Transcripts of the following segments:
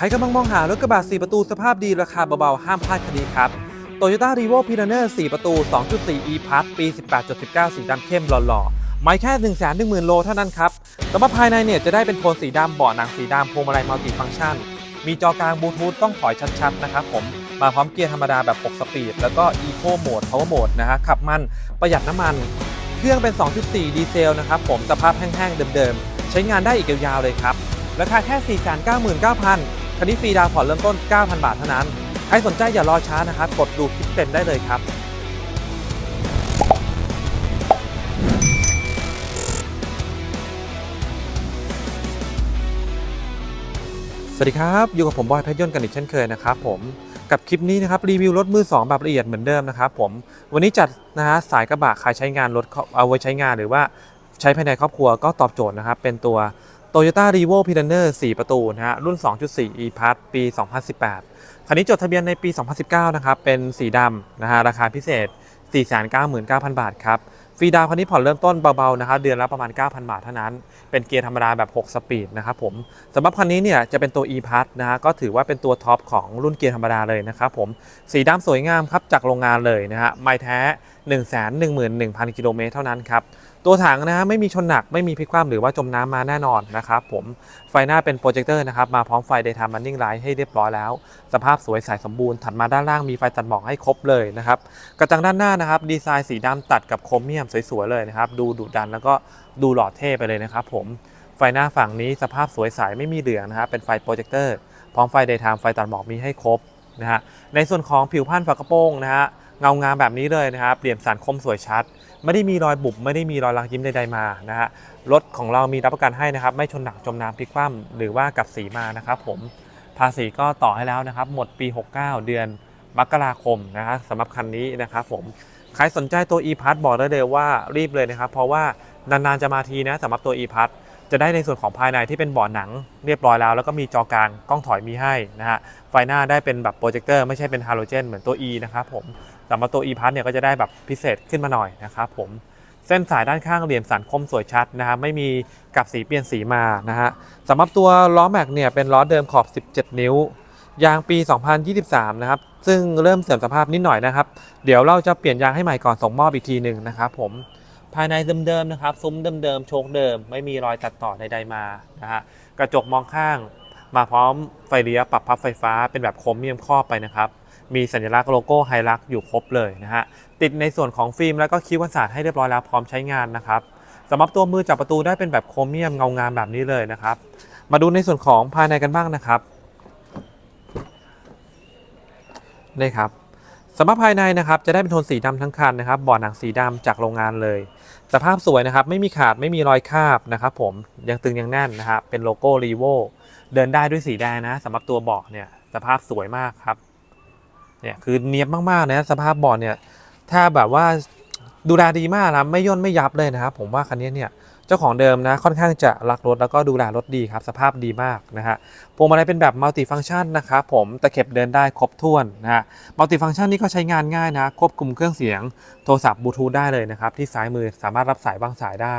ใครกำลังมองหารถกระบะ4 ประตูสภาพดีราคาเบาๆ ห้ามพลาดคันนี้ครับ Toyota r e v o p i r a n e r 4 ประตู 2.4 e Plus ปี 18.19 สีดำเข้มหล่อๆ ไม่แค่ 1 1 0 0 0 0 โลเท่านั้นครับแต่ว่าภายในเนี่ยจะได้เป็นโทนสีดำเบาะหนังสีดำพวงมาลัยมัลติฟังก์ชัน มีจอกลางบลูทูธต้องถอยชัดๆ นะครับผม มาพร้อมเกียร์ธรรมดาแบบ 6 สปีด แล้วก็ Eco Mode Power Mode นะฮะขับมันประหยัดน้ำมัน เครื่องเป็น 2.4 ดีเซลนะครับผมสภาพแห้งๆเดิมๆ ใช้งานได้อีกยาวๆเลยครับราคาแค่ 499,000 คันนี้ฟรีดาวน์ผ่อนเริ่มต้น 9,000 บาทเท่านั้น ใครสนใจอย่ารอช้านะครับ กดดูคลิปเต็มได้เลยครับสวัสดีครับ อยู่กับผมบอยเพชรยนต์กันอีกเช่นเคยนะครับผมกับคลิปนี้นะครับรีวิวรถมือ2แบบละเอียดเหมือนเดิมนะครับผมวันนี้จัดนะฮะสายกระบะใครใช้งานรถเอาไว้ใช้งานหรือว่าใช้ภายในครอบครัวก็ตอบโจทย์นะครับเป็นตัว Toyota r e v o p i r a n e r 4 ประตูนะฮะรุ่น 2.4 e Plus ปี 2018 คันนี้จดทะเบียนในปี 2019 นะครับ เป็นสีดำนะฮะราคาพิเศษ 499,000 บาทครับฟรีดาวคันนี้ผ่อนเริ่มต้นเบาๆนะครับเดือนละประมาณ 9,000 บาทเท่านั้น เป็นเกียร์ธรรมดาแบบ 6 สปีดนะครับผมสำหรับคันนี้เนี่ยจะเป็นตัว e p a s นะฮะก็ถือว่าเป็นตัวท็อปของรุ่นเกียร์ธรรมดาเลยนะครับผมสีดำสวยงามครับจากโรงงานเลยนะฮะไม่แท้ 111,000 กิโลเมตรเท่านั้นครับ ตัวถังนะฮะไม่มีชนหนักไม่มีพลิกคว่ำหรือว่าจมน้ำมาแน่นอนนะครับผมไฟหน้าเป็นโปรเจคเตอร์นะครับมาพร้อมไฟ Daytime Running Light ให้เรียบร้อยแล้ว สภาพสวยใสสมบูรณ์ถัดมาด้านล่างมีไฟตัดหมอกให้ครบเลยนะครับกระจังด้านหน้านะครับดีไซน์สีดำตัดกับโครเมียมสวยๆเลยนะครับดูดุดันแล้วก็ดูหล่อเท่ไปเลยนะครับผมไฟหน้าฝั่งนี้สภาพสวยใสไม่มีเหลืองนะครับเป็นไฟโปรเจคเตอร์พร้อมไฟ Daytime ไฟตัดหมอกมีให้ครบนะฮะในส่วนของผิวพันธ์ฝากระโปรงนะฮะเงางามแบบนี้เลยนะครับเปลี่ยนสันคมสวยชัด ไม่ได้มีรอยบุบไม่ได้มีรอยรักยิ้มใดๆมานะฮะรถของเรามีรับประกันให้นะครับ ไม่ชนหนักจมน้ำพลิกคว่ำหรือว่ากับสีมานะครับผมภาษีก็ต่อให้แล้วนะครับ หมดปี 69 เดือนมกราคมนะฮะสำหรับคันนี้นะครับผมใครสนใจตัว e p a s บอกได้เลยว่ารีบเลยนะครับ เพราะว่านานๆจะมาทีนะสำหรับตัว e p a s จะได้ในส่วนของภายในที่เป็นเบาะหนังเรียบร้อยแล้ว แล้วก็มีจอกลางกล้องถอยมีให้นะฮะไฟหน้าได้เป็นแบบโปรเจคเตอร์ไม่ใช่เป็นฮาโลเจนเหมือนตัว E นะครับผม สำหรับตัว e-pass เนี่ยก็จะได้แบบพิเศษขึ้นมาหน่อยนะครับผมเส้นสายด้านข้างเหลี่ยมสันคมสวยชัดนะครับไม่มีกับสีเปลี่ยนสีมานะฮะสำหรับตัวล้อแม็กเนี่ยเป็นล้อเดิมขอบ 17 นิ้วยางปี 2023 นะครับ ซึ่งเริ่มเสื่อมสภาพนิดหน่อยนะครับ เดี๋ยวเราจะเปลี่ยนยางให้ใหม่ก่อนส่งมอบอีกทีหนึ่งนะครับผม ภายในเดิมๆนะครับ ซุ้มเดิมๆ โชคเดิม ไม่มีรอยตัดต่อใดๆมา นะฮะ กระจกมองข้าง มาพร้อมไฟเลี้ยวปรับพับไฟฟ้าเป็นแบบโครเมียมครอบไปนะครับ มีสัญลักษณ์โลโก้ไฮลักอยู่ครบเลยนะฮะ ติดในส่วนของฟิล์มแล้วก็คิ้วกันศาสตร์ให้เรียบร้อยแล้วพร้อมใช้งานนะครับสำหรับตัวมือจับประตูได้เป็นแบบโครเมียมเงางามแบบนี้เลยนะครับ มาดูในส่วนของภายในกันบ้างนะครับนี่ครับสำหรับภายในนะครับจะได้เป็นโทนสีดำทั้งคันนะครับบาะหนังสีดำจากโรงงานเลย สภาพสวยนะครับไม่มีขาดไม่มีรอยคาบนะครับผมยังตึงยังแน่นนะครับเป็นโลโก้รีโวเดินได้ด้วยสีแดงนะสำหรับตัวเบาะเนี่ยสภาพสวยมากครับ เนี่ยคือเนียบมากๆนะสภาพเบาะเนี่ยถ้าแบบว่าดูแลดีมากนะไม่ย่นไม่ยับเลยนะครับผมว่าคันนี้เนี่ยเจ้าของเดิมนะค่อนข้างจะรักรถแล้วก็ดูแลรถดีครับ สภาพดีมากนะฮะพวงมาลัยเป็นแบบมัลติฟังก์ชันนะครับผมตะเข็บเดินได้ครบถ้วนนะฮะมัลติฟังก์ชันนี่ก็ใช้งานง่ายนะควบคุมเครื่องเสียงโทรศัพท์บลูทูธได้เลยนะครับที่ซ้ายมือสามารถรับสายวางสายได้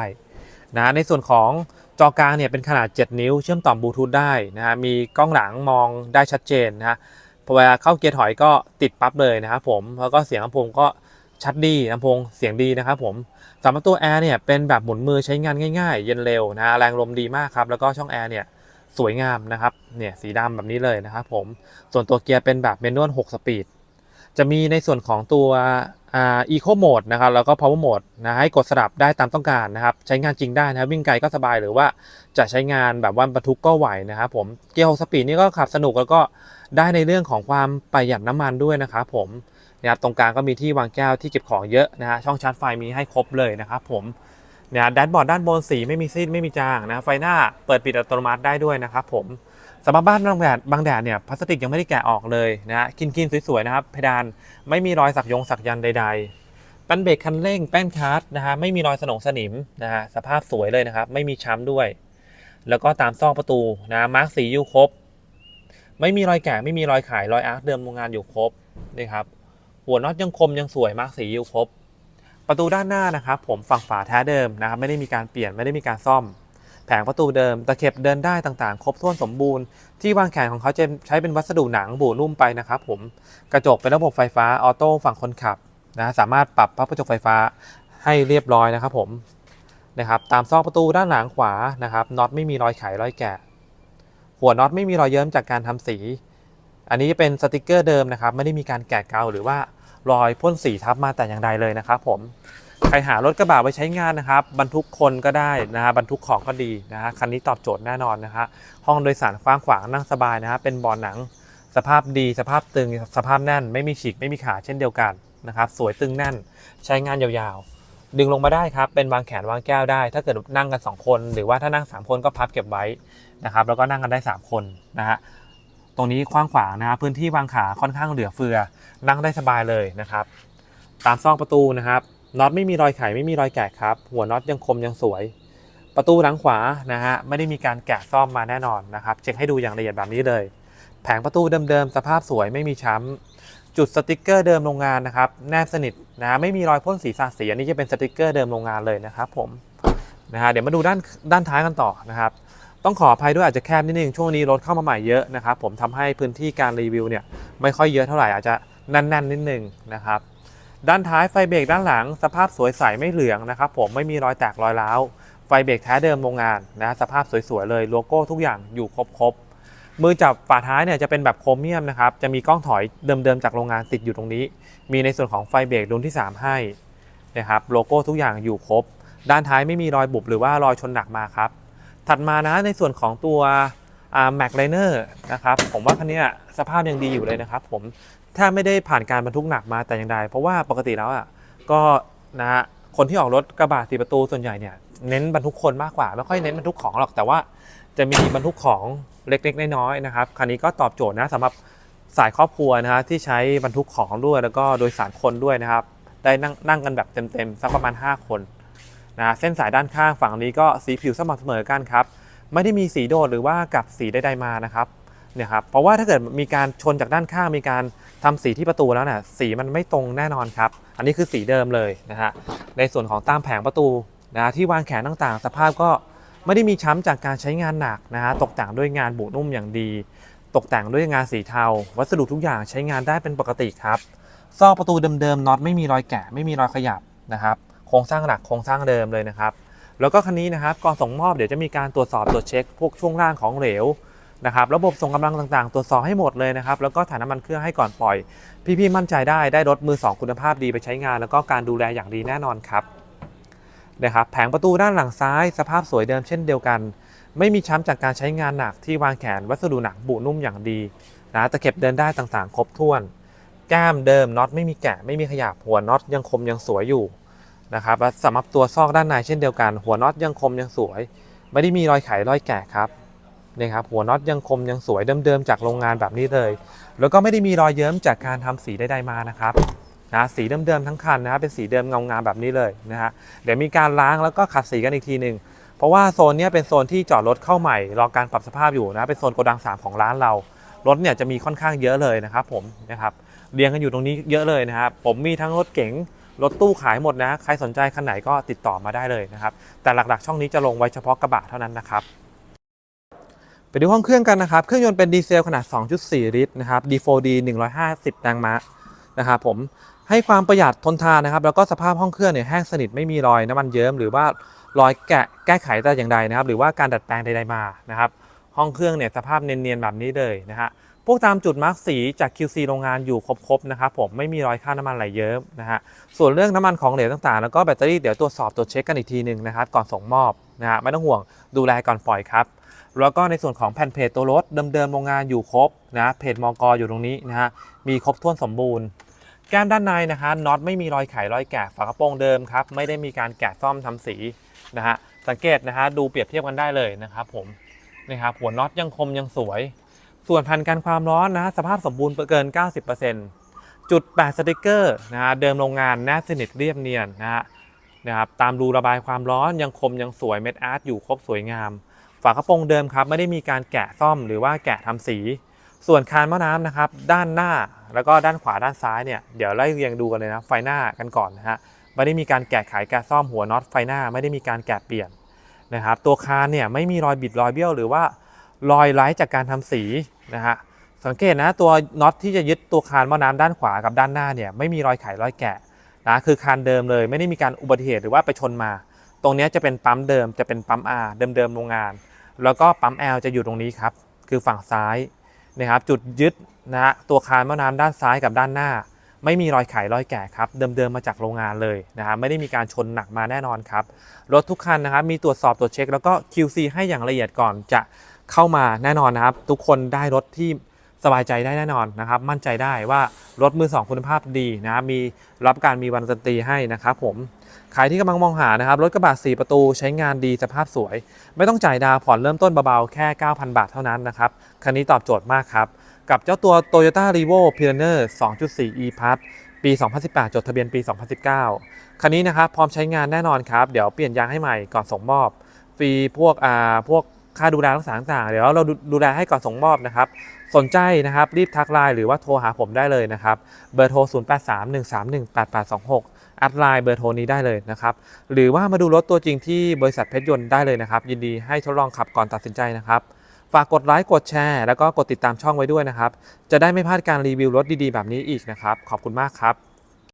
นะในส่วนของจอกลางเนี่ยเป็นขนาด 7 นิ้วเชื่อมต่อบลูทูธได้นะฮะมีกล้องหลังมองได้ชัดเจนนะฮะ พอเวลาเข้าเกียร์ถอยก็ติดปั๊บเลยนะครับผมแล้วก็เสียงลำโพงก็ชัดดีลำโพงเสียงดีนะครับผมสำหรับตัวแอร์เนี่ยเป็นแบบหมุนมือใช้งานง่าย ๆ เย็นเร็วนะแรงลมดีมากครับแล้วก็ช่องแอร์เนี่ยสวยงามนะครับเนี่ยสีดำแบบนี้เลยนะครับผมส่วนตัวเกียร์เป็นแบบเมนวล6สปีดจะมีในส่วนของตัวอ่าอีโคโหมดนะครับแล้วก็ power mode นะให้กดสลับได้ตามต้องการนะครับใช้งานจริงได้นะวิ่งไกลก็สบายหรือว่าจะใช้งานแบบว่าบรรทุกก็ไหวนะครับผมเกียร์6สปีดนี่ก็ขับสนุกแล้วก็ ได้ในเรื่องของความประหยัดน้ำมันด้วยนะครับผมนะครับตรงกลางก็มีที่วางแก้วที่เก็บของเยอะนะฮะช่องชาร์จไฟมีให้ครบเลยนะครับผมเนี่ยแดชบอร์ดด้านบนสีไม่มีซีดไม่มีจางนะไฟหน้าเปิดปิดอัตโนมัติได้ด้วยนะครับผมสำหรับบ้านบางแดดบางแดดเนี่ยพลาสติกยังไม่ได้แกะออกเลยนะฮะกินกินสวยๆนะครับเพดานไม่มีรอยสักยงสักยันใดๆแป้นเบรกคันเร่งแป้นคาร์ดนะฮะไม่มีรอยสนองสนิมนะฮะสภาพสวยเลยนะครับไม่มีช้ำด้วย แล้วก็ตามซอกประตูนะมาร์กสีอยู่ครบ ไม่มีรอยแกะไม่มีรอยขายรอยอาร์คเดิมโรงงานอยู่ครบนี่ครับหัวน็อตยังคมยังสวยมากสีอยู่ครบ ประตูด้านหน้านะครับ ผมฝั่งฝาแท้เดิมนะครับไม่ได้มีการเปลี่ยนไม่ได้มีการซ่อม แผงประตูเดิมตะเข็บเดินได้ต่างๆ ครบถ้วนสมบูรณ์ที่วางแขนของเขาจะใช้เป็นวัสดุหนังบูนุ่มไปนะครับผมกระจกเป็นระบบไฟฟ้าออโต้ฝั่งคนขับนะสามารถปรับพับกระจกไฟฟ้าให้เรียบร้อยนะครับผมนะครับตามซอกประตูด้านหลังขวานะครับน็อตไม่มีรอยไขรอยแกะ หัวน็อตไม่มีรอยเยิ้มจากการทำสี อันนี้จะเป็นสติกเกอร์เดิมนะครับ ไม่ได้มีการแกะเกาหรือว่ารอยพ่นสีทับมาแต่อย่างใดเลยนะครับผมใครหารถกระบะไว้ใช้งานนะครับ บรรทุกคนก็ได้นะฮะบรรทุกของก็ดีนะฮะคันนี้ตอบโจทย์แน่นอนนะฮะห้องโดยสารกว้างขวางนั่งสบายนะฮะเป็นบาะหนัง สภาพดีสภาพตึงสภาพแน่น ไม่มีฉีกไม่มีขาดเช่นเดียวกันนะครับ สวยตึงแน่น ใช้งานยาวๆ ดึงลงมาได้ครับ เป็นวางแขนวางแก้วได้ ถ้าเกิดนั่งกัน 2 คน หรือว่าถ้านั่ง 3 คนก็พับเก็บไว้นะครับ แล้วก็นั่งกันได้ 3 คนนะฮะ ตรงนี้กว้างขวางนะครับพื้นที่วางขาค่อนข้างเหลือเฟือ นั่งได้สบายเลยนะครับ ตามซอกประตูนะครับน็อตไม่มีรอยไขไม่มีรอยแกะครับ หัวน็อตยังคมยังสวย ประตูหลังขวานะฮะไม่ได้มีการแกะซ่อมมาแน่นอนนะครับ เช็คให้ดูอย่างละเอียดแบบนี้เลย แผงประตูเดิมๆสภาพสวยไม่มีช้ำ จุดสติกเกอร์เดิมโรงงานนะครับแนบสนิทนะไม่มีรอยพ่นสีสาดสีอันนี้จะเป็นสติกเกอร์เดิมโรงงานเลยนะครับผมนะฮะเดี๋ยวมาดูด้านด้านท้ายกันต่อนะครับต้องขออภัยด้วยอาจจะแคบนิดนึงช่วงนี้รถเข้ามาใหม่เยอะนะครับผมทำให้พื้นที่การรีวิวเนี่ยไม่ค่อยเยอะเท่าไหร่อาจจะแน่นๆนิดนึงนะครับด้านท้ายไฟเบรกด้านหลัง สภาพสวยใสไม่เหลืองนะครับผมไม่มีรอยแตกรอยร้าวไฟเบรกแท้เดิมโรงงานนะสภาพสวยๆเลยโลโก้ทุกอย่างอยู่ครบๆ มือจับฝาท้ายเนี่ยจะเป็นแบบโครเมียมนะครับ จะมีกล้องถอยเดิมๆจากโรงงานติดอยู่ตรงนี้ มีในส่วนของไฟเบรกรุ่นที่ 3 ให้นะครับโลโก้ทุกอย่างอยู่ครบ ด้านท้ายไม่มีรอยบุบหรือว่ารอยชนหนักมาครับ ถัดมานะในส่วนของตัวแม็กไลเนอร์นะครับผมว่าคันนี้สภาพยังดีอยู่เลยนะครับ ผมถ้าไม่ได้ผ่านการบรรทุกหนักมาแต่อย่างใดเพราะว่าปกติแล้วอะก็นะฮะคนที่ออกรถกระบะสีประตูส่วนใหญ่เนี่ยเน้นบรรทุกคนมากกว่าไม่ค่อยเน้นบรรทุกของหรอกแต่ว่าจะมีบรรทุกของ เล็กๆน้อยๆนะครับคันนี้ก็ตอบโจทย์นะสำหรับสายครอบครัวนะฮะที่ใช้บรรทุกของด้วยแล้วก็โดยสารคนด้วยนะครับ ได้นั่งนั่งกันแบบเต็มๆสักประมาณ 5 คนนะเส้นสายด้านข้างฝั่งนี้ก็สีผิวสม่ำเสมอกันครับไม่ได้มีสีโดดหรือว่ากับสีใดๆมานะครับเนี่ยครับเพราะว่าถ้าเกิดมีการชนจากด้านข้างมีการทำสีที่ประตูแล้วเนี่ยสีมันไม่ตรงแน่นอนครับ อันนี้คือสีเดิมเลยนะฮะในส่วนของตามแผงประตูนะที่วางแขนต่างๆ สภาพก็ ไม่ได้มีช้ำจากการใช้งานหนักนะฮะตกแต่งด้วยงานบุนุ่มอย่างดี ตกแต่งด้วยงานสีเทา วัสดุทุกอย่างใช้งานได้เป็นปกติครับซอกประตูเดิมๆน็อตไม่มีรอยแกะไม่มีรอยขยับนะครับโครงสร้างหลักโครงสร้างเดิมเลยนะครับ แล้วก็คันนี้นะครับก่อนส่งมอบเดี๋ยวจะมีการตรวจสอบตรวจเช็คพวกช่วงล่างของเหลวนะครับระบบส่งกำลังต่างๆ ตรวจสอบให้หมดเลยนะครับ แล้วก็ถ่ายน้ำมันเครื่องให้ก่อนปล่อย พี่ๆมั่นใจได้ได้รถมือ 2 คุณภาพดีไปใช้งาน แล้วก็การดูแลอย่างดีแน่นอนครับ นะครับแผงประตูด้านหลังซ้าย สภาพสวยเดิมเช่นเดียวกัน ไม่มีช้ำจากการใช้งานหนักที่วางแขนวัสดุหนักบุนุ่มอย่างดีนะตะเข็บเดินได้ต่างๆ ครบถ้วน แก้มเดิมน็อตไม่มีแกะไม่มีขยับหัวน็อตยังคมยังสวยอยู่นะครับและสำหรับตัวซอกด้านในเช่นเดียวกัน หัวน็อตยังคมยังสวย ไม่ได้มีรอยไขรอยแกะครับนี่ครับหัวน็อตยังคมยังสวยเดิมๆจากโรงงานแบบนี้เลย แล้วก็ไม่ได้มีรอยเยิ้มจากการทำสีใดๆมานะครับ นะสีเดิมๆทั้งคันนะครับเป็นสีเดิมเงางามแบบนี้เลยนะฮะเดี๋ยวมีการล้างแล้วก็ขัดสีกันอีกทีหนึ่งเพราะว่าโซนนี้เป็นโซนที่จอดรถเข้าใหม่รอการปรับสภาพอยู่นะเป็นโซนโกดัง 3 ของร้านเรารถเนี่ยจะมีค่อนข้างเยอะเลยนะครับผมนะครับเรียงกันอยู่ตรงนี้เยอะเลยนะครับผมมีทั้งรถเก๋งรถตู้ขายหมดนะใครสนใจคันไหนก็ติดต่อมาได้เลยนะครับแต่หลักๆ ช่องนี้จะลงไว้เฉพาะกระบะเท่านั้นนะครับไปดูห้องเครื่องกันนะครับ เครื่องยนต์เป็นดีเซลขนาด 2.4 ลิตรนะครับ D4D 150 แรงม้านะครับผม ให้ความประหยัดทนทานนะครับ แล้วก็สภาพห้องเครื่องเนี่ยแห้งสนิทไม่มีรอยน้ำมันเยิ้มหรือว่ารอยแกะแก้ไขแต่อย่างใดนะครับ หรือว่าการดัดแปลงใดๆมานะครับ ห้องเครื่องเนี่ยสภาพเนียนๆแบบนี้เลยนะฮะพวกตามจุดมาร์กสีจาก QC โรงงานอยู่ครบๆนะครับผมไม่มีรอยค่าน้ำมันไหลเยิ้มนะฮะส่วนเรื่องน้ำมันของเหลวต่างๆ แล้วก็แบตเตอรี่เดี๋ยวตรวจสอบตรวจเช็คกันอีกทีหนึ่งนะครับก่อนส่งมอบนะฮะไม่ต้องห่วงดูแลก่อนปล่อยครับแล้วก็ในส่วนของแผ่นเพจตัวรถเดิมๆโรงงานอยู่ครบนะเพจมกอยู่ตรงนี้นะฮะมีครบถ้วนสมบูรณ์ แก้มด้านในนะฮะน็อตไม่มีรอยไขรอยแกะฝากระโปรงเดิมครับไม่ได้มีการแกะซ่อมทำสีนะฮะสังเกตนะฮะดูเปรียบเทียบกันได้เลยนะครับผมนะครับหัวน็อตยังคมยังสวย ส่วนพันกันความร้อนนะสภาพสมบูรณ์เกิน 90%จุด8สติกเกอร์นะฮะเดิมโรงงานแนบสนิทเรียบเนียนนะฮะนะครับตามรูระบายความร้อนยังคมยังสวยเม็ดอาร์ตอยู่ครบสวยงาม ฝากระโปรงเดิมครับไม่ได้มีการแกะซ่อมหรือว่าแกะทำสี ส่วนคานหม้อน้ำนะครับด้านหน้า แล้วก็ด้านขวาด้านซ้ายเนี่ยเดี๋ยวไล่เรียงดูกันเลยนะไฟหน้ากันก่อนนะฮะไม่ได้มีการแกะไขแกะซ่อมหัวน็อตไฟหน้าไม่ได้มีการแกะเปลี่ยนนะครับตัวคานเนี่ยไม่มีรอยบิดรอยเบี้ยวหรือว่ารอยไร้จากการทำสีนะฮะสังเกตนะตัวน็อตที่จะยึดตัวคานหม้อน้ำด้านขวากับด้านหน้าเนี่ยไม่มีรอยไขรอยแกะนะคือคานเดิมเลยไม่ได้มีการอุบัติเหตุหรือว่าไปชนมา ตรงนี้จะเป็นปั๊มเดิมจะเป็นปั๊ม R เดิมๆโรงงาน แล้วก็ปั๊ม L จะอยู่ตรงนี้ครับคือฝั่งซ้าย นะครับจุดยึดนะฮะตัวคานหม้อน้ำด้านซ้ายกับด้านหน้า ไม่มีรอยไขรอยแกะครับเดิมๆมาจากโรงงานเลยนะฮะไม่ได้มีการชนหนักมาแน่นอนครับรถทุกคันนะครับมีตรวจสอบตรวจเช็ค แล้วก็ QC ให้อย่างละเอียดก่อนจะเข้ามาแน่นอนนะครับ ทุกคนได้รถที่สบายใจได้แน่นอนนะครับ มั่นใจได้ว่ารถมือสองคุณภาพดีนะครับมีรับการมีวันดนตรีให้นะครับผม ใครที่กำลังมองหานะครับรถกระบะ4 ประตูใช้งานดีสภาพสวย ไม่ต้องจ่ายดาวผ่อนเริ่มต้นเบาๆ แค่ 9,000 บาทเท่านั้นนะครับ คันนี้ตอบโจทย์มากครับ กับเจ้าตัว Toyota r e v o Pioneer 2.4 e-Pass ปี 2018 จดทะเบียนปี 2019 คันนี้นะครับพร้อมใช้งานแน่นอนครับ เดี๋ยวเปลี่ยนยางให้ใหม่ก่อนส่งมอบ ฟรีพวกอ่าพวกค่าดูแลรักษาต่างๆ เดี๋ยวเราดดูแลให้ก่อนส่งมอบนะครับ สนใจนะครับรีบทักไลน์หรือว่าโทรหาผมได้เลยนะครับ เบอร์โทร 0831318826 แอดไลน์เบอร์โทรนี้ได้เลยนะครับ หรือว่ามาดูรถตัวจริงที่บริษัทเพชรยนต์ได้เลยนะครับ ยินดีให้ทดลองขับก่อนตัดสินใจนะครับฝากกดไลค์กดแชร์แล้วก็กดติดตามช่องไว้ด้วยนะครับ จะได้ไม่พลาดการรีวิวรถดีๆ แบบนี้อีกนะครับ ขอบคุณมากครับ